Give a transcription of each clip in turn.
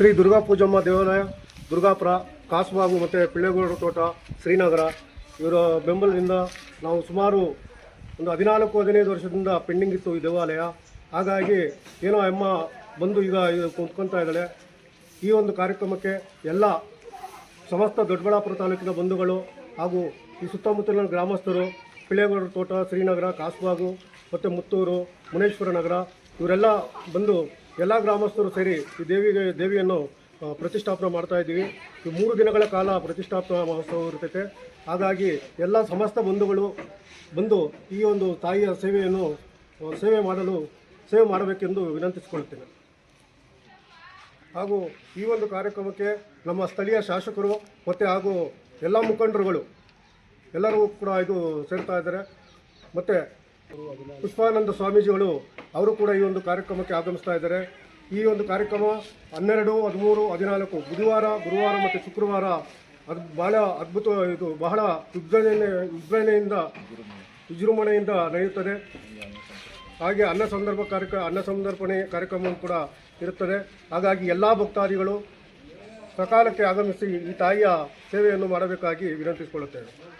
ಶ್ರೀ ದುರ್ಗಾ ಪೂಜಮ್ಮ ದೇವಾಲಯ ದುರ್ಗಾಪುರ ಕಾಸಬಾಬು ಮತ್ತು ಪಿಳ್ಳೆಗೌಡರ ತೋಟ, ಶ್ರೀನಗರ, ಇವರ ಬೆಂಬಲದಿಂದ ನಾವು ಸುಮಾರು ಒಂದು ಹದಿನಾಲ್ಕು, ಹದಿನೈದು ವರ್ಷದಿಂದ ಪೆಂಡಿಂಗ್ ಇತ್ತು ಈ ದೇವಾಲಯ. ಹಾಗಾಗಿ ಏನೋ ಅಮ್ಮ ಬಂದು ಈಗ ಕುಂತ್ಕೊತಾ ಇದ್ದಾಳೆ. ಈ ಒಂದು ಕಾರ್ಯಕ್ರಮಕ್ಕೆ ಎಲ್ಲ ಸಮಸ್ತ ದೊಡ್ಡಬಳ್ಳಾಪುರ ತಾಲೂಕಿನ ಬಂಧುಗಳು ಹಾಗೂ ಈ ಸುತ್ತಮುತ್ತಲಿನ ಗ್ರಾಮಸ್ಥರು ಪಿಳ್ಳೆಗೌಡರ ತೋಟ, ಶ್ರೀನಗರ ಕಾಸಬಾಗು ಮತ್ತು ಮುತ್ತೂರು, ಮುನೇಶ್ವರ ನಗರ ಇವರೆಲ್ಲ ಬಂದು ಎಲ್ಲ ಗ್ರಾಮಸ್ಥರು ಸೇರಿ ಈ ದೇವಿಗೆ, ದೇವಿಯನ್ನು ಪ್ರತಿಷ್ಠಾಪನೆ ಮಾಡ್ತಾ ಇದ್ದೀವಿ. ಈ ಮೂರು ದಿನಗಳ ಕಾಲ ಪ್ರತಿಷ್ಠಾಪನಾ ಮಹೋತ್ಸವ ಇರ್ತೈತೆ. ಹಾಗಾಗಿ ಎಲ್ಲ ಸಮಸ್ತ ಬಂಧುಗಳು ಬಂದು ಈ ಒಂದು ತಾಯಿಯ ಸೇವೆಯನ್ನು ಸೇವೆ ಮಾಡಲು, ಸೇವೆ ಮಾಡಬೇಕೆಂದು ವಿನಂತಿಸಿಕೊಳ್ಳುತ್ತೇನೆ. ಹಾಗೂ ಈ ಒಂದು ಕಾರ್ಯಕ್ರಮಕ್ಕೆ ನಮ್ಮ ಸ್ಥಳೀಯ ಶಾಸಕರು ಮತ್ತು ಹಾಗೂ ಎಲ್ಲ ಮುಖಂಡರುಗಳು ಎಲ್ಲರೂ ಕೂಡ ಇದು ಸೇರ್ತಾ ಇದ್ದಾರೆ. ಮತ್ತು ಪುಷ್ಪಾನಂದ ಸ್ವಾಮೀಜಿಗಳು, ಅವರು ಕೂಡ ಈ ಒಂದು ಕಾರ್ಯಕ್ರಮಕ್ಕೆ ಆಗಮಿಸ್ತಾ ಇದ್ದಾರೆ. ಈ ಒಂದು ಕಾರ್ಯಕ್ರಮ ಹನ್ನೆರಡು, ಹದಿಮೂರು, ಹದಿನಾಲ್ಕು, ಬುಧವಾರ, ಗುರುವಾರ ಮತ್ತು ಶುಕ್ರವಾರ ಅದು ಬಹಳ ಅದ್ಭುತ ಇದು ಬಹಳ ವಿಜೃಂಭಣೆ ವಿಜೃಂಭಣೆಯಿಂದ ವಿಜೃಂಭಣೆಯಿಂದ ನಡೆಯುತ್ತದೆ. ಹಾಗೆ ಅನ್ನ ಸಂದರ್ಭ ಕಾರ್ಯಕ್ರಮ ಅನ್ನ ಸಂದರ್ಪಣೆ ಕಾರ್ಯಕ್ರಮ ಕೂಡ ಇರುತ್ತದೆ. ಹಾಗಾಗಿ ಎಲ್ಲ ಭಕ್ತಾದಿಗಳು ಸಕಾಲಕ್ಕೆ ಆಗಮಿಸಿ ಈ ತಾಯಿಯ ಸೇವೆಯನ್ನು ಮಾಡಬೇಕಾಗಿ ವಿನಂತಿಸಿಕೊಳ್ಳುತ್ತೇವೆ.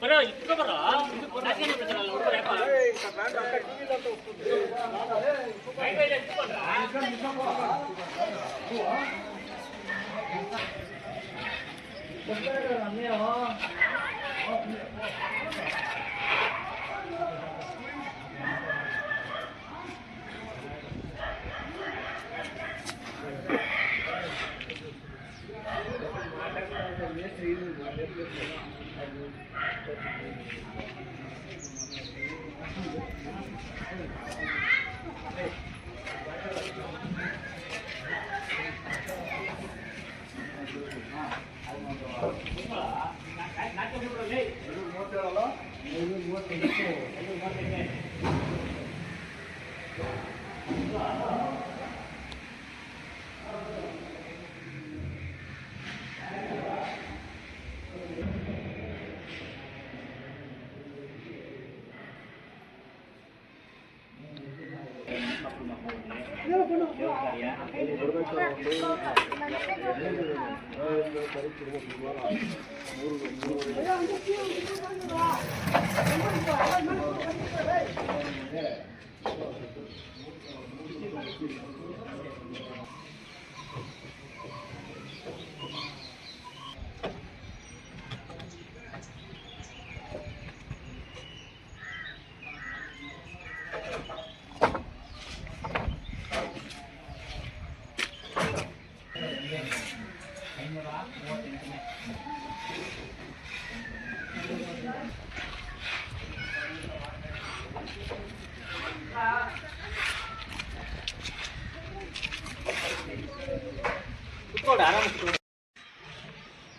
ಬರೋ ನಾಚಿಕೆ ಕುತ್ಕೊಂಡು ಆರಾಮ ಕುತ್ಕೊಂಡು.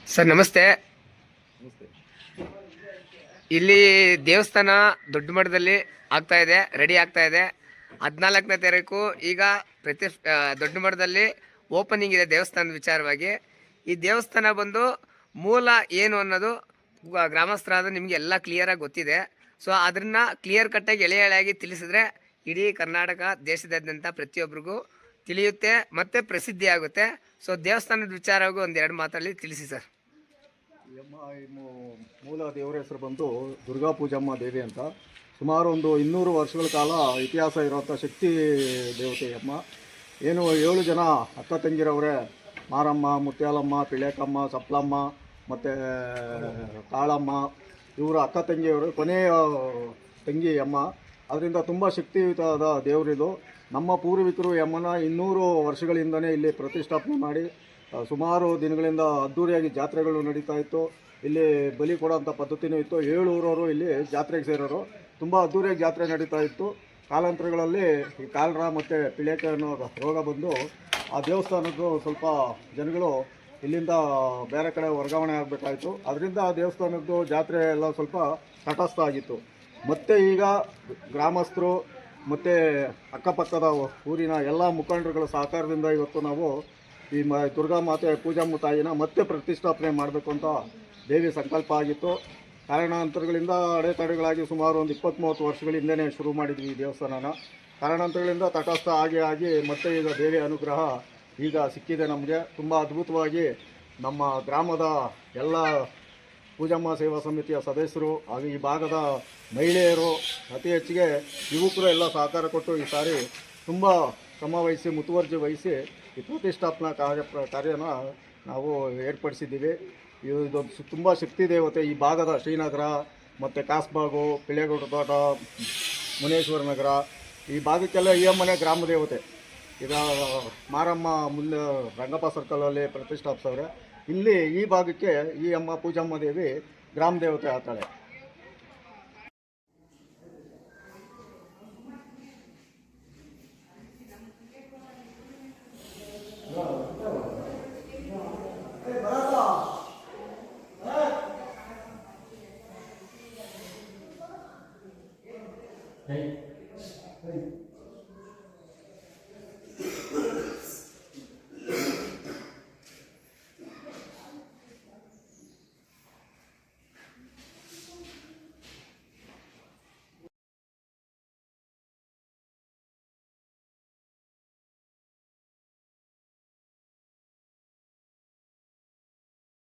ಸರ್, ನಮಸ್ತೆ. ಇಲ್ಲಿ ದೇವಸ್ಥಾನ ದೊಡ್ಡ ಮಠದಲ್ಲಿ ಆಗ್ತಾ ಇದೆ ರೆಡಿ ಆಗ್ತಾ ಇದೆ. ಹದಿನಾಲ್ಕನೇ ತಾರೀಕು, ಈಗ ಪ್ರತಿ ದೊಡ್ಡ ಮಠದಲ್ಲಿ ಓಪನಿಂಗ್ ಇದೆ ದೇವಸ್ಥಾನದ ವಿಚಾರವಾಗಿ. ಈ ದೇವಸ್ಥಾನ ಬಂದು ಮೂಲ ಏನು ಅನ್ನೋದು ಗ್ರಾಮಸ್ಥರಾದ ನಿಮಗೆ ಎಲ್ಲ ಕ್ಲಿಯರಾಗಿ ಗೊತ್ತಿದೆ. ಸೊ ಅದನ್ನ ಕ್ಲಿಯರ್ ಕಟ್ಟಾಗಿ ಎಳೆ ಎಳೆಯಾಗಿ ತಿಳಿಸಿದ್ರೆ ಇಡೀ ಕರ್ನಾಟಕ ದೇಶದಾದ್ಯಂತ ಪ್ರತಿಯೊಬ್ಬರಿಗೂ ತಿಳಿಯುತ್ತೆ ಮತ್ತು ಪ್ರಸಿದ್ಧಿ ಆಗುತ್ತೆ. ಸೊ ದೇವಸ್ಥಾನದ ವಿಚಾರವಾಗಿ ಒಂದೆರಡು ಮಾತಲ್ಲಿ ತಿಳಿಸಿ ಸರ್. ಮೂಲ ದೇವರ ಹೆಸರು ಬಂದು ದುರ್ಗಾ ಪೂಜಮ್ಮ ದೇವಿ ಅಂತ. ಸುಮಾರು ಒಂದು ಇನ್ನೂರು ವರ್ಷಗಳ ಕಾಲ ಇತಿಹಾಸ ಇರುವಂಥ ಶಕ್ತಿ ದೇವತೆ ಅಮ್ಮ ಏನು ಏಳು ಜನ ಅಕ್ಕ ತಂಗಿರವರೇ, ಮಾರಮ್ಮ, ಮುತ್ಯಾಲಮ್ಮ ಪಿಳೇಕಮ್ಮ ಸಪ್ಲಮ್ಮ ಮತ್ತು, ಕಾಳಮ್ಮ, ಇವರ ಅಕ್ಕ ತಂಗಿಯವರು, ಕೊನೆಯ ತಂಗಿ ಅಮ್ಮ. ಅದರಿಂದ ತುಂಬ ಶಕ್ತಿಯುತವಾದ ದೇವರಿದು ನಮ್ಮ ಪೂರ್ವಿಕರು ಯಮ್ಮನ ಇನ್ನೂರು ವರ್ಷಗಳಿಂದನೇ ಇಲ್ಲಿ ಪ್ರತಿಷ್ಠಾಪನೆ ಮಾಡಿ ಸುಮಾರು ದಿನಗಳಿಂದ ಅದ್ಧೂರಿಯಾಗಿ ಜಾತ್ರೆಗಳು ನಡೀತಾ ಇತ್ತು. ಇಲ್ಲಿ ಬಲಿ ಕೊಡೋಂಥ ಪದ್ಧತಿನೂ ಇತ್ತು. ಏಳು ಊರವರು ಇಲ್ಲಿ ಜಾತ್ರೆಗೆ ಸೇರೋರು. ತುಂಬ ಅದ್ದೂರಿಯಾಗಿ ಜಾತ್ರೆ ನಡೀತಾ ಇತ್ತು. ಕಾಲಾಂತರಗಳಲ್ಲಿ ಈ ಕಾಲರ ಮತ್ತು ಪಿಳೇಕ ಅನ್ನೋ ರೋಗ ಬಂದು, ಆ ದೇವಸ್ಥಾನದ್ದು ಸ್ವಲ್ಪ ಜನಗಳು ಇಲ್ಲಿಂದ ಬೇರೆ ಕಡೆ ವರ್ಗಾವಣೆ ಆಗಬೇಕಾಯಿತು. ಅದರಿಂದ ಆ ದೇವಸ್ಥಾನದ್ದು ಜಾತ್ರೆ ಎಲ್ಲ ಸ್ವಲ್ಪ ತಟಸ್ಥ ಆಗಿತ್ತು. ಮತ್ತೆ ಈಗ ಗ್ರಾಮಸ್ಥರು, ಮತ್ತು ಅಕ್ಕಪಕ್ಕದ ಊರಿನ ಎಲ್ಲ ಮುಖಂಡರುಗಳ ಸಹಕಾರದಿಂದ ಇವತ್ತು ನಾವು ಈ ಮ, ದುರ್ಗಾ ಮಾತೆ ಪೂಜಾ ತಾಯಿನ ಮತ್ತೆ ಪ್ರತಿಷ್ಠಾಪನೆ ಮಾಡಬೇಕು ಅಂತ ದೇವಿ ಸಂಕಲ್ಪ ಆಗಿತ್ತು. ಕಾರಣಾಂತರಗಳಿಂದ ಅಡೆತಡೆಗಳಾಗಿ ಸುಮಾರು ಒಂದು ಇಪ್ಪತ್ತ್ಮೂವತ್ತು ವರ್ಷಗಳ ಹಿಂದೆನೇ ಶುರು ಮಾಡಿದ್ವಿ ಈ ದೇವಸ್ಥಾನನ. ಕಾರಣಾಂತರಗಳಿಂದ ತಟಸ್ಥ ಆಗಿ ಆಗಿ ಮತ್ತೆ ಈಗ ದೇವಿಯ ಅನುಗ್ರಹ ಈಗ ಸಿಕ್ಕಿದೆ ನಮಗೆ ತುಂಬ ಅದ್ಭುತವಾಗಿ ನಮ್ಮ ಗ್ರಾಮದ ಎಲ್ಲ ಪೂಜಮ್ಮ ಸೇವಾ ಸಮಿತಿಯ ಸದಸ್ಯರು ಹಾಗೂ ಈ ಭಾಗದ ಮಹಿಳೆಯರು ಅತಿ ಹೆಚ್ಚಿಗೆ ಯುವಕರು ಎಲ್ಲ ಸಹಕಾರ ಕೊಟ್ಟು ಈ ಸಾರಿ ತುಂಬ ಶ್ರಮ ವಹಿಸಿ ಮುತುವರ್ಜಿ ವಹಿಸಿ ಈ ಪ್ರತಿಷ್ಠಾಪನಾ ಕಾರ್ಯ ಕಾರ್ಯನ ನಾವು ಏರ್ಪಡಿಸಿದ್ದೀವಿ. ಇದು ಇದೊಂದು ತುಂಬ ಶಕ್ತಿ ದೇವತೆ ಈ ಭಾಗದ ಶ್ರೀನಗರ ಮತ್ತು ಕಾಸ್ಬಾಗು ಪಿಳೆಗೌಡ ತೋಟ, ಮುನೇಶ್ವರ ನಗರ ಈ ಭಾಗಕ್ಕೆಲ್ಲ ಈ ಅಮ್ಮನೆ ಗ್ರಾಮ ದೇವತೆ. ಈಗ ಮಾರಮ್ಮ ಮುಂದೆ ರಂಗಪ್ಪ ಸರ್ಕಲಲ್ಲಿ ಪ್ರತಿಷ್ಠಾಪಿಸವ್ರೆ. ಇಲ್ಲಿ ಈ ಭಾಗಕ್ಕೆ ಈ ಅಮ್ಮ ಪೂಜಮ್ಮ ದೇವಿ ಗ್ರಾಮ ದೇವತೆ ಆಗ್ತಾಳೆ. Hey.